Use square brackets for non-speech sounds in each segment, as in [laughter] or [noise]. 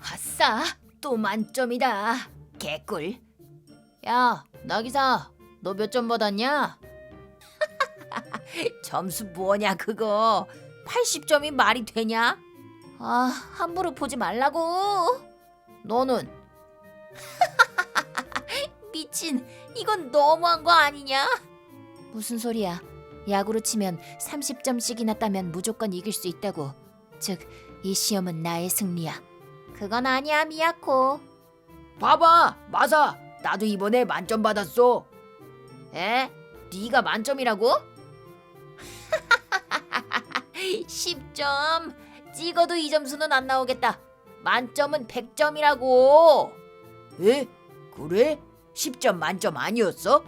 아싸, 또 만점이다. 개꿀. 야, 나기사, 너 몇 점 받았냐? [laughs] 점수 뭐냐 그거? 80점이 말이 되냐? 아, 함부로 보지 말라고. 너는 [laughs] 미친, 이건 너무한 거 아니냐? 무슨 소리야? 야구로 치면 30점씩이나 따면 무조건 이길 수 있다고. 즉, 이 시험은 나의 승리야. 그건 아니야, 미야코. 봐봐, 맞아. 나도 이번에 만점 받았어. 에? 네가 만점이라고? [laughs] 10점. 찍어도 이 점수는 안 나오겠다. 만점은 100점이라고. 에? 그래? 10점 만점 아니었어?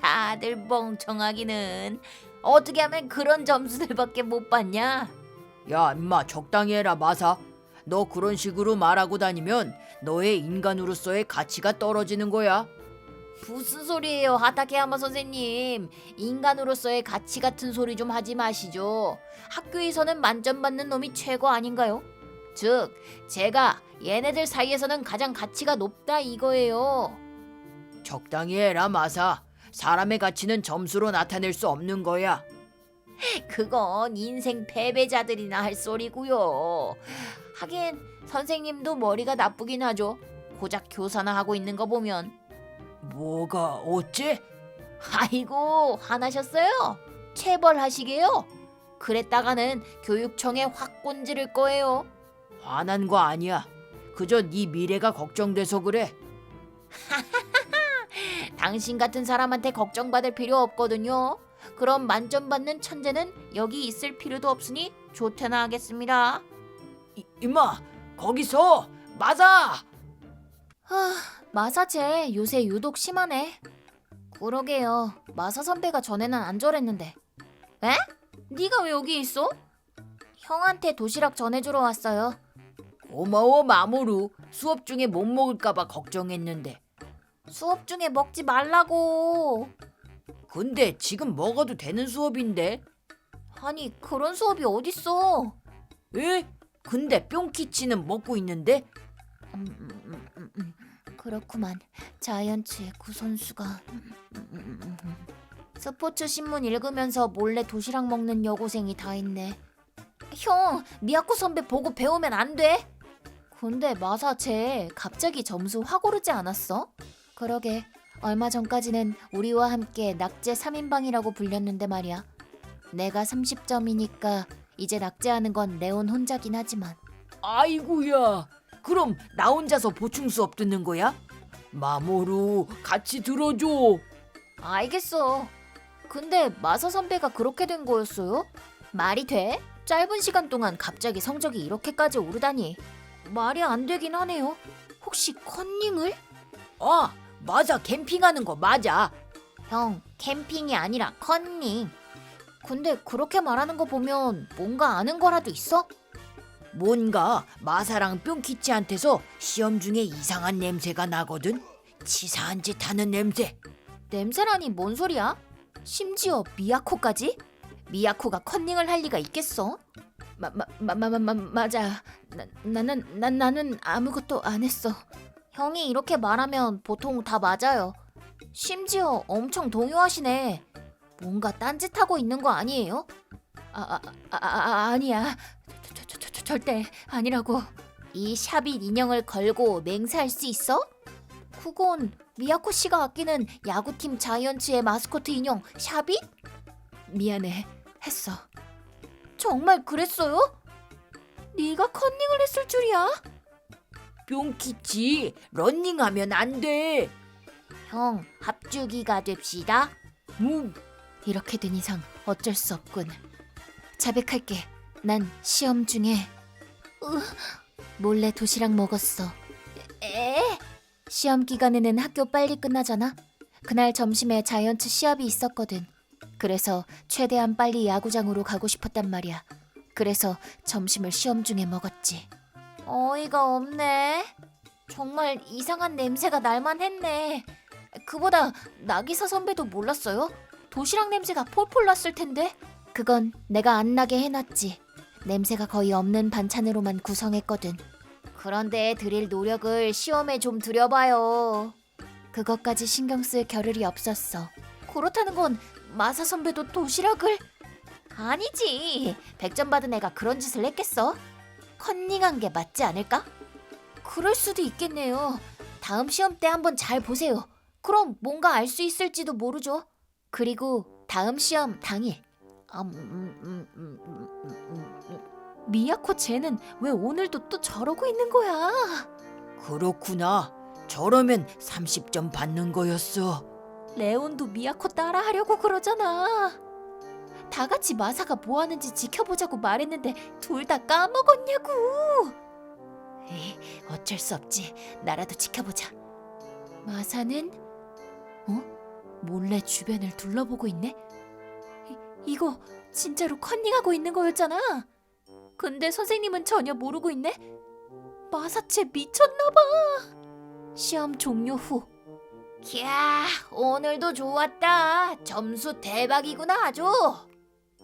다들 멍청하기는 어떻게 하면 그런 점수들밖에 못 받냐? 야, 임마 적당히 해라, 마사. 너 그런 식으로 말하고 다니면 너의 인간으로서의 가치가 떨어지는 거야. 무슨 소리예요, 하타케야마 선생님. 인간으로서의 가치 같은 소리 좀 하지 마시죠. 학교에서는 만점 받는 놈이 최고 아닌가요? 즉, 제가 얘네들 사이에서는 가장 가치가 높다 이거예요. 적당히 해라, 마사. 사람의 가치는 점수로 나타낼 수 없는 거야. 그건 인생 패배자들이나 할 소리고요. 하긴 선생님도 머리가 나쁘긴 하죠. 고작 교사나 하고 있는 거 보면. 뭐가 어째? 아이고 화나셨어요? 체벌하시게요? 그랬다가는 교육청에 확 꼰지를 거예요. 화난 거 아니야. 그저 네 미래가 걱정돼서 그래. [laughs] 당신 같은 사람한테 걱정받을 필요 없거든요. 그럼 만점 받는 천재는 여기 있을 필요도 없으니 조퇴나 하겠습니다. 이, 이마 거기서 마사. 아 마사제 요새 유독 심하네. 그러게요. 마사 선배가 전에는 안 저랬는데. 에? 네가 왜 여기 있어? 형한테 도시락 전해주러 왔어요. 고마워 마모루. 수업 중에 못 먹을까봐 걱정했는데. 수업 중에 먹지 말라고. 근데 지금 먹어도 되는 수업인데. 아니 그런 수업이 어딨어? 에? 근데 뿅키치는 먹고 있는데? 음, 음, 음, 음. 그렇구만. 자이언츠의 구선수가. 음, 음, 음, 음. 스포츠 신문 읽으면서 몰래 도시락 먹는 여고생이 다 있네. 형, 미야코 선배 보고 배우면 안 돼? 근데 마사 쟤 갑자기 점수 확 오르지 않았어? 그러게 얼마 전까지는 우리와 함께 낙제 3인방이라고 불렸는데 말이야. 내가 30점이니까 이제 낙제하는 건 레온 혼자긴 하지만. 아이고야. 그럼 나 혼자서 보충 수업 듣는 거야? 마모루 같이 들어줘. 알겠어. 근데 마사 선배가 그렇게 된 거였어요? 말이 돼? 짧은 시간 동안 갑자기 성적이 이렇게까지 오르다니. 말이 안 되긴 하네요. 혹시 컨닝을? 아, 맞아. 캠핑하는 거 맞아. 형, 캠핑이 아니라 컨닝. 근데 그렇게 말하는 거 보면 뭔가 아는 거라도 있어? 뭔가 마사랑 뿅키치한테서 시험 중에 이상한 냄새가 나거든. 치사한 짓 하는 냄새. 냄새라니 뭔 소리야? 심지어 미야코까지? 미야코가 컨닝을 할 리가 있겠어? 마마마마마 맞아. 나, 나는 난 나는 아무것도 안 했어. 형이 이렇게 말하면 보통 다 맞아요. 심지어 엄청 동요하시네. 뭔가 딴짓하고 있는 거 아니에요? 아, 아, 아, 아 저, 저, 저, 절대 아니라고. 이 샤빗 인형을 걸고 맹세할 수 있어? 그건 미야코 씨가 아끼는 야구팀 자이언츠의 마스코트 인형 샤빗? 미안해. 했어. 정말 그랬어요? 네가 컨닝을 했을 줄이야? 뿅키치 런닝하면 안 돼. 형 합주기가 됩시다. 음. 이렇게 된 이상 어쩔 수 없군. 자백할게. 난 시험 중에 으, 몰래 도시락 먹었어. 에? 시험 기간에는 학교 빨리 끝나잖아. 그날 점심에 자이언츠 시합이 있었거든. 그래서 최대한 빨리 야구장으로 가고 싶었단 말이야. 그래서 점심을 시험 중에 먹었지. 어이가 없네. 정말 이상한 냄새가 날만 했네. 그보다 나기사 선배도 몰랐어요? 도시락 냄새가 폴폴 났을 텐데. 그건 내가 안 나게 해놨지. 냄새가 거의 없는 반찬으로만 구성했거든. 그런데 드릴 노력을 시험에 좀 들여봐요. 그것까지 신경 쓸 겨를이 없었어. 그렇다는 건 마사 선배도 도시락을 아니지. 100점 받은 애가 그런 짓을 했겠어? 컨닝한 게 맞지 않을까? 그럴 수도 있겠네요. 다음 시험 때 한번 잘 보세요. 그럼 뭔가 알 수 있을지도 모르죠. 그리고 다음 시험 당일. 음, 음, 음, 음, 음, 음, 음. 미야코 쟤는 왜 오늘도 또 저러고 있는 거야? 그렇구나. 저러면 30점 받는 거였어. 레온도 미야코 따라하려고 그러잖아. 다 같이 마사가 뭐 하는지 지켜보자고 말했는데 둘 다 까먹었냐고. 에이, 어쩔 수 없지. 나라도 지켜보자. 마사는 어? 몰래 주변을 둘러보고 있네. 이, 이거 진짜로 컨닝하고 있는 거였잖아. 근데 선생님은 전혀 모르고 있네. 마사체 미쳤나 봐. 시험 종료 후 이야, 오늘도 좋았다. 점수 대박이구나, 아주.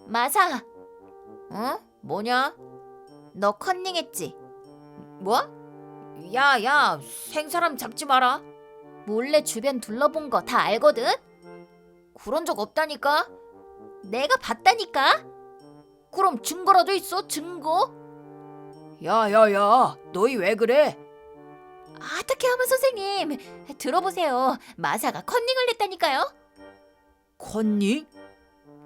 마사. 어? 뭐냐? 너 컨닝했지? 뭐? 야, 야, 생사람 잡지 마라. 몰래 주변 둘러본 거 다 알거든? 그런 적 없다니까? 내가 봤다니까? 그럼 증거라도 있어, 증거? 야야야, 너희 왜 그래? 아타케야마 선생님, 들어보세요. 마사가 컨닝을 했다니까요. 컨닝?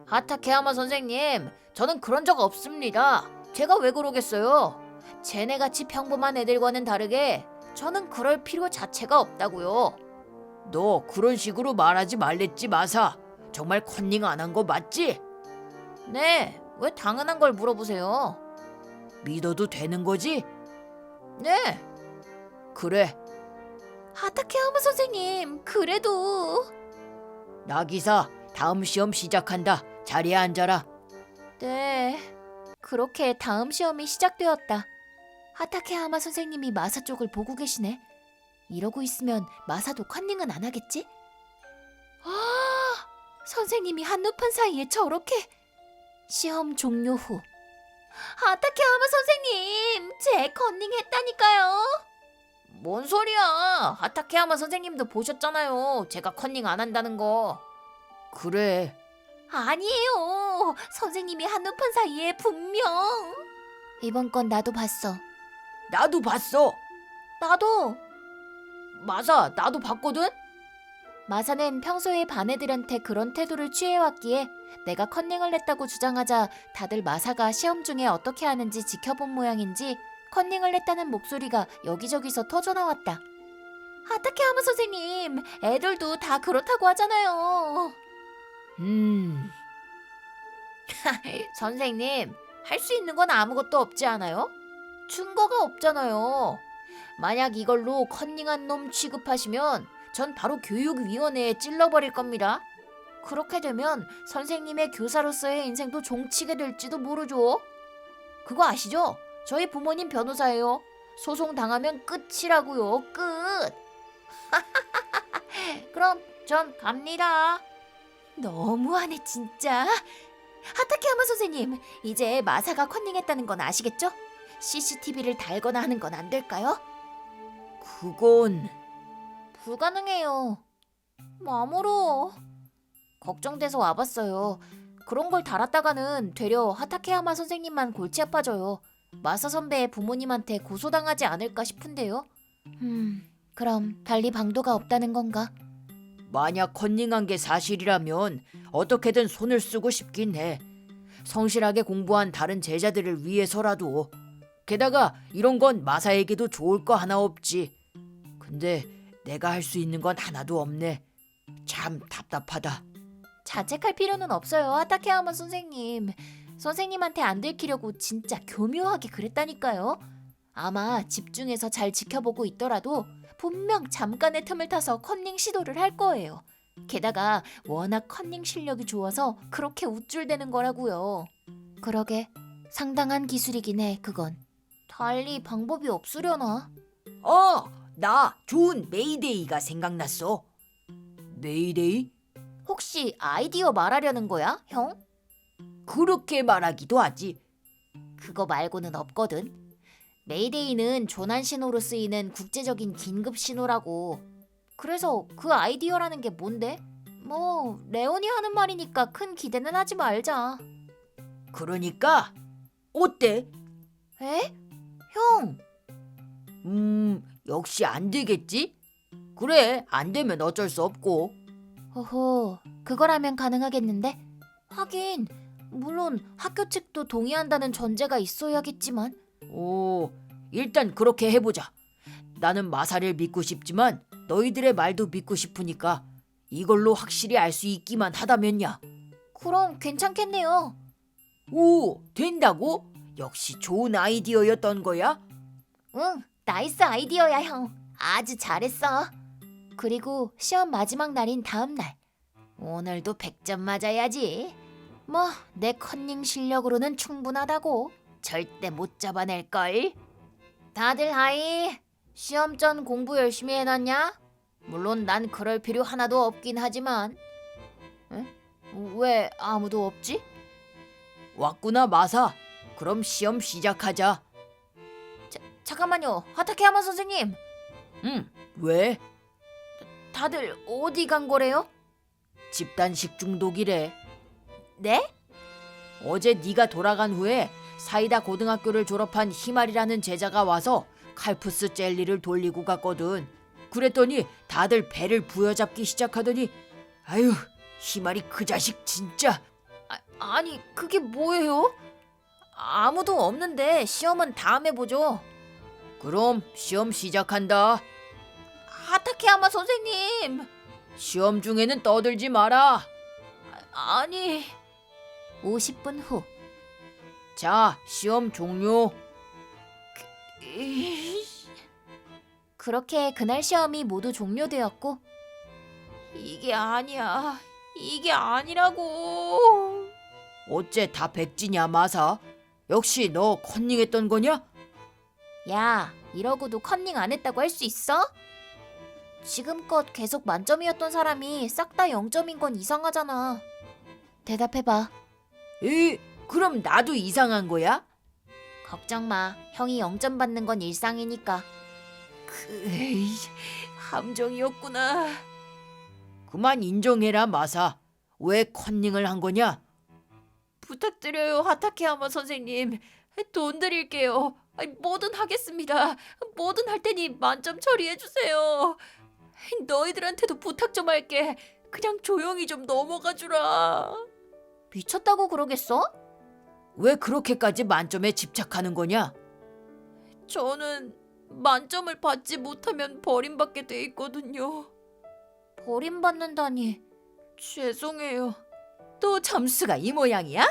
하타케야마 선생님, 저는 그런 적 없습니다. 제가 왜 그러겠어요? 쟤네같이 평범한 애들과는 다르게 저는 그럴 필요 자체가 없다고요. 너 그런 식으로 말하지 말랬지 마사. 정말 컨닝 안 한 거 맞지? 네, 왜 당연한 걸 물어보세요? 믿어도 되는 거지? 네, 그래. 하타케야마 선생님, 그래도 나기사, 다음 시험 시작한다. 자리에 앉아라. 네, 그렇게 다음 시험이 시작되었다. 하타케야마 선생님이 마사 쪽을 보고 계시네. 이러고 있으면 마사도 컨닝은 안 하겠지? 아, 선생님이 한눈판 사이에 저렇게 시험 종료 후 하타케야마 선생님, 제 컨닝 했다니까요. 뭔 소리야? 하타케야마 선생님도 보셨잖아요. 제가 컨닝 안 한다는 거. 그래. 아니에요. 선생님이 한눈판 사이에 분명. 이번 건 나도 봤어. 나도 봤어. 나도. 마사, 나도 봤거든. 마사는 평소에 반 애들한테 그런 태도를 취해왔기에 내가 컨닝을 했다고 주장하자 다들 마사가 시험 중에 어떻게 하는지 지켜본 모양인지 컨닝을 했다는 목소리가 여기저기서 터져나왔다. 하타케야마 선생님, 애들도 다 그렇다고 하잖아요. 음, [laughs] 선생님, 할 수 있는 건 아무것도 없지 않아요? 증거가 없잖아요. 만약 이걸로 컨닝한 놈 취급하시면 전 바로 교육위원회에 찔러버릴 겁니다. 그렇게 되면 선생님의 교사로서의 인생도 종치게 될지도 모르죠. 그거 아시죠? 저희 부모님 변호사예요. 소송 당하면 끝이라고요. 끝. [laughs] 그럼 전 갑니다. 너무하네 진짜. 하타케야마 선생님, 이제 마사가 컨닝했다는 건 아시겠죠? CCTV를 달거나 하는 건 안 될까요? 그건 불가능해요. 마모로. 걱정돼서 와봤어요. 그런 걸 달았다가는 되려 하타케야마 선생님만 골치 아파져요. 마사 선배의 부모님한테 고소당하지 않을까 싶은데요. 음, 그럼 달리 방도가 없다는 건가? 만약 컨닝한 게 사실이라면 어떻게든 손을 쓰고 싶긴 해. 성실하게 공부한 다른 제자들을 위해서라도. 게다가 이런 건 마사에게도 좋을 거 하나 없지. 근데 내가 할 수 있는 건 하나도 없네. 참 답답하다. 자책할 필요는 없어요, 하타케야마 선생님. 선생님한테 안 들키려고 진짜 교묘하게 그랬다니까요. 아마 집중해서 잘 지켜보고 있더라도 분명 잠깐의 틈을 타서 컨닝 시도를 할 거예요. 게다가 워낙 컨닝 실력이 좋아서 그렇게 우쭐대는 거라고요. 그러게 상당한 기술이긴 해, 그건. 달리 방법이 없으려나? 어, 나 좋은 메이데이가 생각났어. 메이데이? 혹시 아이디어 말하려는 거야, 형? 그렇게 말하기도 하지. 그거 말고는 없거든. 메이데이는 조난 신호로 쓰이는 국제적인 긴급 신호라고. 그래서 그 아이디어라는 게 뭔데? 뭐 레온이 하는 말이니까 큰 기대는 하지 말자. 그러니까 어때? 에? 형, 음, 역시 안 되겠지? 그래, 안 되면 어쩔 수 없고. 허허, 그거라면 가능하겠는데? 하긴, 물론 학교 측도 동의한다는 전제가 있어야겠지만, 오, 일단 그렇게 해보자. 나는 마사를 믿고 싶지만 너희들의 말도 믿고 싶으니까 이걸로 확실히 알 수 있기만 하다면야. 그럼 괜찮겠네요. 오, 된다고? 역시 좋은 아이디어였던 거야? 응, 나이스 아이디어야, 형. 아주 잘했어. 그리고 시험 마지막 날인 다음 날. 오늘도 100점 맞아야지. 뭐, 내 컨닝 실력으로는 충분하다고. 절대 못 잡아낼 걸. 다들 하이. 시험 전 공부 열심히 해놨냐? 물론 난 그럴 필요 하나도 없긴 하지만. 응? 왜 아무도 없지? 왔구나, 마사. 그럼 시험 시작하자. 잠깐만요, 하타케야마 선생님. 응, 왜? 다들 어디 간 거래요? 집단식 중독이래. 네? 어제 네가 돌아간 후에 사이다 고등학교를 졸업한 희말이라는 제자가 와서 칼프스 젤리를 돌리고 갔거든. 그랬더니 다들 배를 부여잡기 시작하더니 아유 희말이 그 자식 진짜 아, 아니 그게 뭐예요? 아무도 없는데 시험은 다음에 보죠. 그럼 시험 시작한다. 하타케야마 선생님. 시험 중에는 떠들지 마라. 아니. 50분 후. 자 시험 종료. 그렇게 그날 시험이 모두 종료되었고 이게 아니야. 이게 아니라고. 어째 다 백지냐 마사? 역시 너 컨닝했던 거냐? 야, 이러고도 컨닝 안 했다고 할 수 있어? 지금껏 계속 만점이었던 사람이 싹 다 0점인 건 이상하잖아. 대답해봐. 에 그럼 나도 이상한 거야? 걱정 마. 형이 0점 받는 건 일상이니까. 그 함정이었구나. 그만 인정해라 마사. 왜 컨닝을 한 거냐? 부탁드려요, 하타케야마 선생님. 돈 드릴게요. 뭐든 하겠습니다. 뭐든 할 테니 만점 처리해 주세요. 너희들한테도 부탁 좀 할게. 그냥 조용히 좀 넘어가 주라. 미쳤다고 그러겠어? 왜 그렇게까지 만점에 집착하는 거냐? 저는 만점을 받지 못하면 버림받게 돼 있거든요. 버림받는다니 죄송해요. 또 점수가 이 모양이야?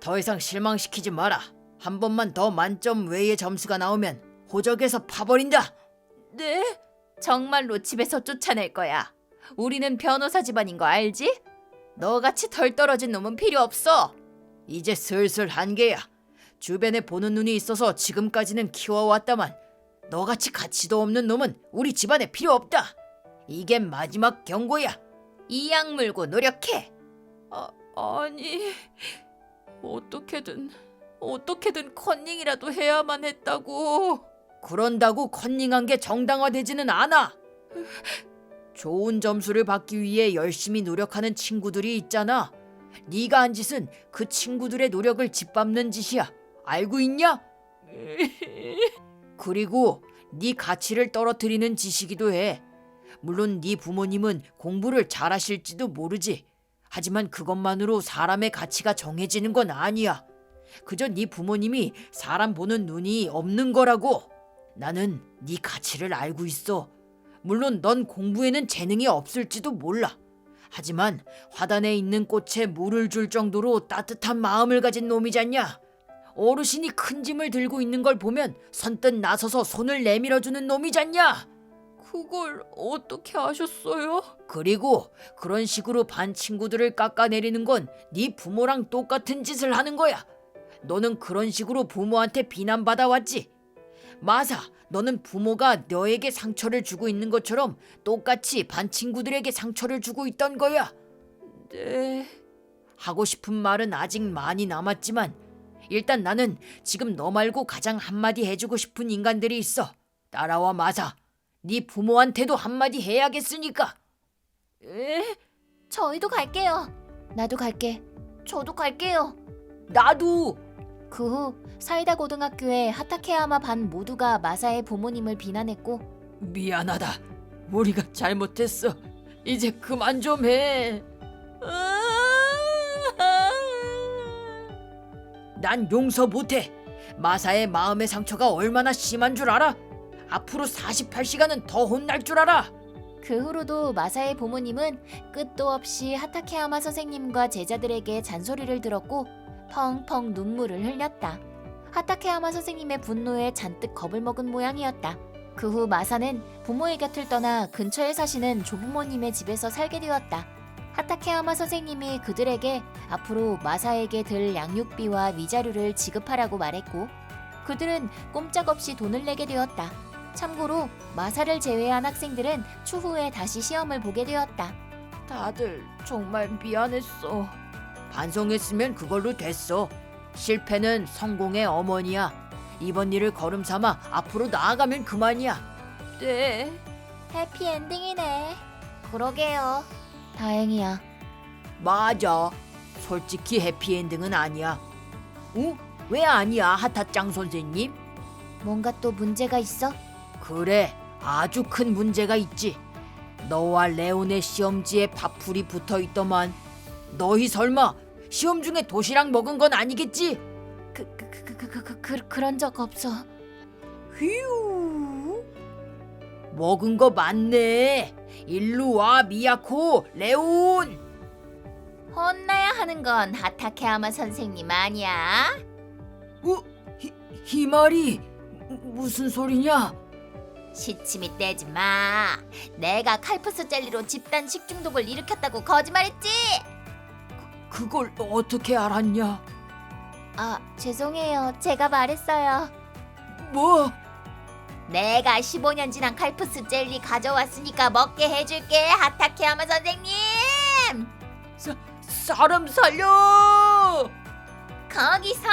더 이상 실망시키지 마라. 한 번만 더 만점 외의 점수가 나오면 호적에서 파버린다. 네? 정말로 집에서 쫓아낼 거야. 우리는 변호사 집안인 거 알지? 너같이 덜 떨어진 놈은 필요 없어. 이제 슬슬 한계야. 주변에 보는 눈이 있어서 지금까지는 키워왔다만 너같이 가치도 없는 놈은 우리 집안에 필요 없다. 이게 마지막 경고야. 이약 물고 노력해. 아, 아니 어떻게든 어떻게든 컨닝이라도 해야만 했다고. 그런다고 컨닝한 게 정당화되지는 않아. 좋은 점수를 받기 위해 열심히 노력하는 친구들이 있잖아. 네가 한 짓은 그 친구들의 노력을 짓밟는 짓이야. 알고 있냐? [laughs] 그리고 네 가치를 떨어뜨리는 짓이기도 해. 물론 네 부모님은 공부를 잘하실지도 모르지. 하지만 그것만으로 사람의 가치가 정해지는 건 아니야. 그저 네 부모님이 사람 보는 눈이 없는 거라고. 나는 네 가치를 알고 있어. 물론 넌 공부에는 재능이 없을지도 몰라. 하지만 화단에 있는 꽃에 물을 줄 정도로 따뜻한 마음을 가진 놈이잖냐. 어르신이 큰 짐을 들고 있는 걸 보면 선뜻 나서서 손을 내밀어 주는 놈이잖냐. 그걸 어떻게 아셨어요? 그리고 그런 식으로 반 친구들을 깎아내리는 건 네 부모랑 똑같은 짓을 하는 거야. 너는 그런 식으로 부모한테 비난받아 왔지. 마사, 너는 부모가 너에게 상처를 주고 있는 것처럼 똑같이 반 친구들에게 상처를 주고 있던 거야. 네. 하고 싶은 말은 아직 많이 남았지만 일단 나는 지금 너 말고 가장 한마디 해주고 싶은 인간들이 있어. 따라와 마사. 네 부모한테도 한마디 해야겠으니까. 에? 저희도 갈게요. 나도 갈게. 저도 갈게요. 나도. 그 후 사이다 고등학교의 하타케야마 반 모두가 마사의 부모님을 비난했고 미안하다. 우리가 잘못했어. 이제 그만 좀 해. 난 용서 못해. 마사의 마음의 상처가 얼마나 심한 줄 알아? 앞으로 48시간은 더 혼날 줄 알아. 그 후로도 마사의 부모님은 끝도 없이 하타케야마 선생님과 제자들에게 잔소리를 들었고 펑펑 눈물을 흘렸다. 하타케야마 선생님의 분노에 잔뜩 겁을 먹은 모양이었다. 그 후 마사는 부모의 곁을 떠나 근처에 사시는 조부모님의 집에서 살게 되었다. 하타케야마 선생님이 그들에게 앞으로 마사에게 들 양육비와 위자료를 지급하라고 말했고 그들은 꼼짝없이 돈을 내게 되었다. 참고로 마사를 제외한 학생들은 추후에 다시 시험을 보게 되었다. 다들 정말 미안했어. 반성했으면 그걸로 됐어. 실패는 성공의 어머니야. 이번 일을 걸음 삼아 앞으로 나아가면 그만이야. 네. 해피엔딩이네. 그러게요. 다행이야. 맞아. 솔직히 해피엔딩은 아니야. 응? 왜 아니야, 하타짱 선생님? 뭔가 또 문제가 있어? 그래, 아주 큰 문제가 있지. 너와 레온의 시험지에 밥풀이 붙어 있더만. 너희 설마 시험 중에 도시락 먹은 건 아니겠지? 그, 그, 그, 그, 그, 그, 그, 그런 적 없어. 휴. 먹은 거 맞네. 일로 와, 미야코, 레온. 혼나야 하는 건 하타케야마 선생님 아니야? 어, 히, 희말이 무슨 소리냐? 시치미 떼지 마. 내가 칼프스 젤리로 집단 식중독을 일으켰다고 거짓말했지? 그걸 어떻게 알았냐? 아, 죄송해요. 제가 말했어요. 뭐? 내가 15년 지난 칼프스 젤리 가져왔으니까 먹게 해줄게 하타케야마 선생님 사, 사람 살려! 거기서